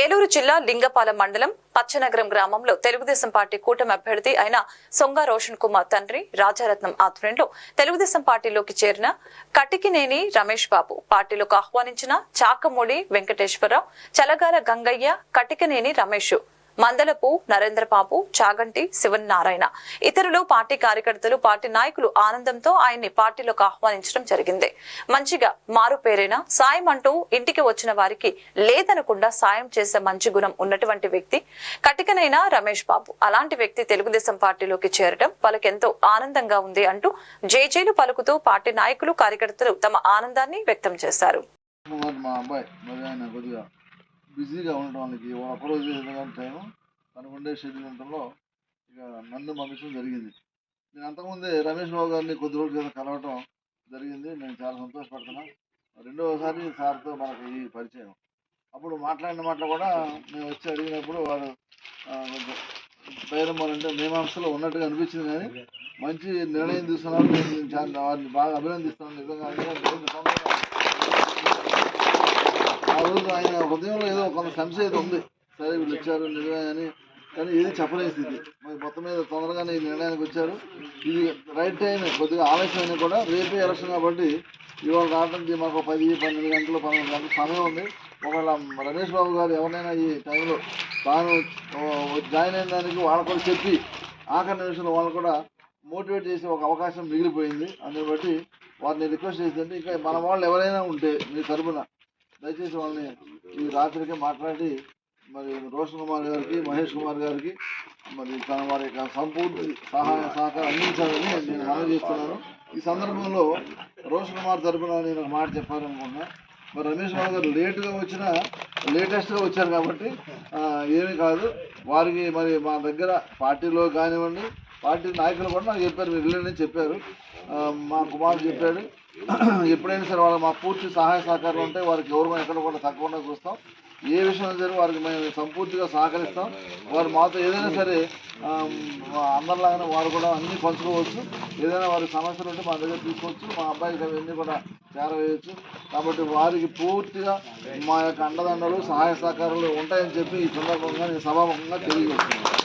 ఏలూరు జిల్లా లింగపాలెం మండలం పచ్చనగరం గ్రామంలో తెలుగుదేశం పార్టీ కూటమి అభ్యర్థి అయిన సొంగ రోషన్ కుమార్ తండ్రి రాజారత్నం ఆధ్వర్యంలో తెలుగుదేశం పార్టీలోకి చేరిన కటికినేని రమేష్ బాబు పార్టీలోకి ఆహ్వానించిన చాకమూడి వెంకటేశ్వరరావు చలగాల గంగయ్య కటికినేని రమేష్ మందలపు నరేంద్రబాబు చాగంటి శివనారాయణ ఇతరులు పార్టీ కార్యకర్తలు పార్టీ నాయకులు ఆనందంతో ఆయన్ని పార్టీలోకి ఆహ్వానించడం జరిగింది. మంచిగా మారు పేరైనా? సాయం అంటూ ఇంటికి వచ్చిన వారికి లేదనకుండా సాయం చేసే మంచి గుణం ఉన్నటువంటి వ్యక్తి కటికనైన రమేష్ బాబు. అలాంటి వ్యక్తి తెలుగుదేశం పార్టీలోకి చేరడం వాళ్ళకెంతో ఆనందంగా ఉంది అంటూ జేజేలు పలుకుతూ పార్టీ నాయకులు కార్యకర్తలు తమ ఆనందాన్ని వ్యక్తం చేశారు. బిజీగా ఉండడానికి ఒకరోజు ఏదైనా టైం తనకు ఉండే షెడ్యూల్ ఉండటంలో ఇక నన్ను పంపించడం జరిగింది. నేను అంతకుముందే రమేష్ బాబు గారిని కొద్ది రోజుల క్రితం కలవటం జరిగింది. నేను చాలా సంతోషపడుతున్నాను రెండవసారి సార్తో మనకి ఈ పరిచయం. అప్పుడు మాట్లాడిన మాటలు కూడా మేము వచ్చి అడిగినప్పుడు వారు ఆ, బైరమ్మలు అంటే మీమాంసలో ఉన్నట్టుగా అనిపించింది కానీ మంచి నిర్ణయం తీసుకున్నారు నేను వారిని బాగా అభినందిస్తున్నాను నిజంగా నేను రోజు ఆయన హృదయంలో ఏదో కొంత సంశయం ఉంది. సరే వీళ్ళు వచ్చారు నిజమే అని. కానీ ఏది చెప్పలేని స్థితి మరి మొత్తం మీద తొందరగానే ఈ నిర్ణయానికి వచ్చారు. ఇది రైట్ టైం కొద్దిగా ఆలస్యమైనా కూడా రేపే ఎలక్షన్ కాబట్టి ఇవాళ రావడానికి మాకు పది పన్నెండు గంటలు పన్నెండు గంటల సమయం ఉంది. ఒకవేళ రమేష్ బాబు గారు ఎవరైనా ఈ టైంలో తాను జాయిన్ అయిన దానికి వాళ్ళు కూడా చెప్పి ఆఖరి నిమిషంలో వాళ్ళు కూడా మోటివేట్ చేసే ఒక అవకాశం మిగిలిపోయింది. అందుని బట్టి వారిని రిక్వెస్ట్ చేసిందంటే ఇంకా మన వాళ్ళు ఎవరైనా ఉంటే మీ తరపున దయచేసి వాళ్ళని ఈ రాత్రికి మాట్లాడి మరి రోషన్ కుమార్ గారికి మహేష్ కుమార్ గారికి మరి తన వారి యొక్క సంపూర్తి సహాయ సహకారం అందించాలని నేను మనవి చేస్తున్నాను. ఈ సందర్భంలో రోషన్ కుమార్ తరఫున నేను ఒక మాట చెప్పాలనుకుంటున్నా. మరి రమేష్ బాబు గారు లేటుగా వచ్చిన లేటెస్ట్గా వచ్చారు కాబట్టి ఏమీ కాదు. వారికి మరి మా దగ్గర పార్టీలో కానివ్వండి పార్టీ నాయకులు కూడా నాకు చెప్పారు మీరు వెళ్ళండి చెప్పారు. మా కుమారుడు చెప్పాడు. ఎప్పుడైనా సరే వాళ్ళకి మా పూర్తి సహాయ సహకారాలు ఉంటాయి. వారికి ఎవరు ఎక్కడ కూడా తక్కువకుండా చూస్తాం. ఏ విషయం సరే వారికి మేము సంపూర్తిగా సహకరిస్తాం. వారు మాతో ఏదైనా సరే అందరిలాగానే వారు కూడా అన్నీ పంచుకోవచ్చు. ఏదైనా వారి సమస్యలు ఉంటే మా దగ్గర తీసుకోవచ్చు మా అబ్బాయికి అవన్నీ కూడా చేరవేయచ్చు. కాబట్టి వారికి పూర్తిగా మా యొక్క అండదండలు సహాయ సహకారాలు ఉంటాయని చెప్పి ఈ సందర్భంగా నేను సభాముఖంగా తెలియజేస్తున్నాను.